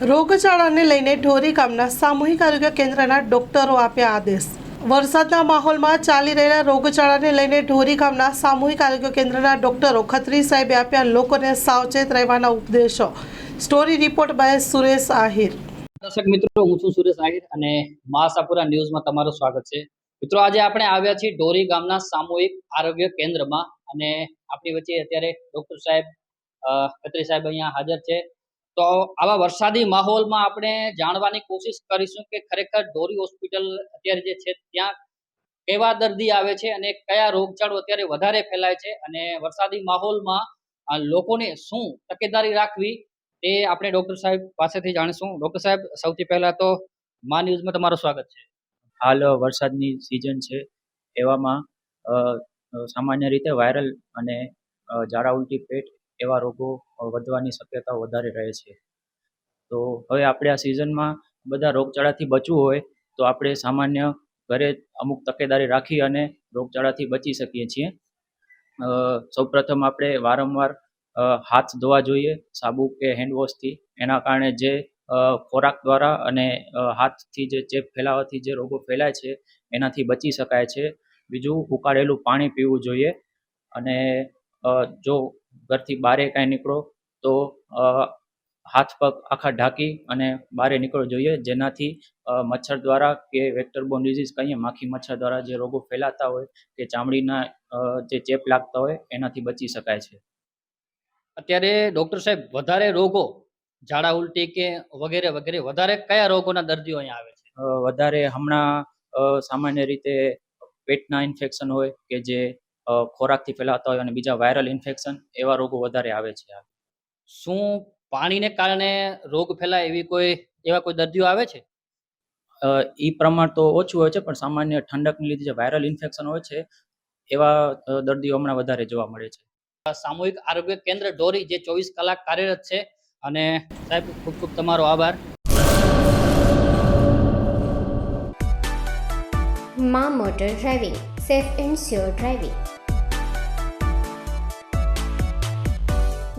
રોગચાળાને લઈને ઢોરી ગામના સામૂહિક આરોગ્ય કેન્દ્રના ડોક્ટરો આપ્યા આદેશ. વરસાદના માહોલમાં ચાલી રહેલા રોગચાળાને લઈને ઢોરી ગામના સામૂહિક આરોગ્ય કેન્દ્રના ડોક્ટરો ખત્રી સાહેબે આપ્યા લોકોને સાવચેત રહેવાના ઉપદેશો. Story report by Suresh Ahir. દર્શક મિત્રો, હું છું સુરેશ આહિર અને મહાસાપુરા ન્યૂઝમાં તમારું સ્વાગત છે. મિત્રો, આજે આપણે આવ્યા છીએ ઢોરી ગામના સામૂહિક આરોગ્ય કેન્દ્રમાં અને આપણી વચ્ચે અત્યારે ડોક્ટર સાહેબ ખત્રી સાહેબ અહીંયા હાજર છે. તો આવા વરસાદી માહોલમાં આપણે જાણવાની કોશિશ કરીશું કે ખરેખર ઢોરી હોસ્પિટલ અત્યારે જે છે ત્યાં કેવા દર્દી આવે છે અને કયા રોગચાળો અત્યારે વધારે ફેલાય છે અને વરસાદી માહોલમાં લોકોને શું તકેદારી રાખવી તે આપણે ડોક્ટર સાહેબ પાસેથી જાણીશું. ડોક્ટર સાહેબ, સૌથી પહેલા તો મા ન્યૂઝમાં તમારું સ્વાગત છે. હાલ વરસાદની સિઝન છે એવામાં સામાન્ય રીતે વાયરલ અને ઝાડા ઉલટી પેટ એવા રોગો વધવાની શક્યતાઓ વધારે રહે છે. તો હવે આપણે આ સિઝનમાં બધા રોગચાળાથી બચવું હોય તો આપણે સામાન્ય ઘરે અમુક તકેદારી રાખી અને રોગચાળાથી બચી શકીએ છીએ. સૌપ્રથમ આપણે વારંવાર હાથ ધોવા જોઈએ, સાબુ કે હેન્ડવોશથી એના કારણે જે ખોરાક દ્વારા અને હાથથી જે ચેપ ફેલાવાથી જે રોગો ફેલાય છે, એનાથી બચી શકાય છે. બીજું, ઉકાળેલું પાણી પીવું જોઈએ અને જો ઘરથી બારે કાંઈ નીકળો તો હાથ પગ આખા ઢાંકી અને બહારે નીકળવું જોઈએ. જેનાથી મચ્છર દ્વારા કે વેક્ટરબોર્ન ડિઝીઝ કહીએ માખી મચ્છર દ્વારા જે રોગો ફેલાતા હોય કે ચામડીના જે ચેપ લાગતા હોય એનાથી બચી શકાય છે. અત્યારે ડૉક્ટર સાહેબ વધારે રોગો ઝાડા ઉલટી કે વગેરે વગેરે વધારે કયા રોગોના દર્દીઓ અહીંયા આવે છે? વધારે હમણાં સામાન્ય રીતે પેટના ઇન્ફેક્શન હોય કે જે ખોરાકથી ફેલાતા હોય અને બીજા વાયરલ ઇન્ફેક્શન એવા રોગો વધારે આવે છે શું પાણીને કારણે રોગ ફેલાય એવી કોઈ એવા કોઈ દર્દીઓ આવે છે? એ પ્રમાણ તો ઓછું હોય છે પણ સામાન્ય ઠંડકને લીધે જે વાયરલ ઇન્ફેક્શન હોય છે એવા દર્દીઓ હમણાં વધારે જોવા મળે છે. સામૂહિક આરોગ્ય કેન્દ્ર ઢોરી જે ચોવીસ કલાક કાર્યરત છે અને સાહેબ ખૂબ ખૂબ તમારો આભાર. Maa motor driving safe and sure driving.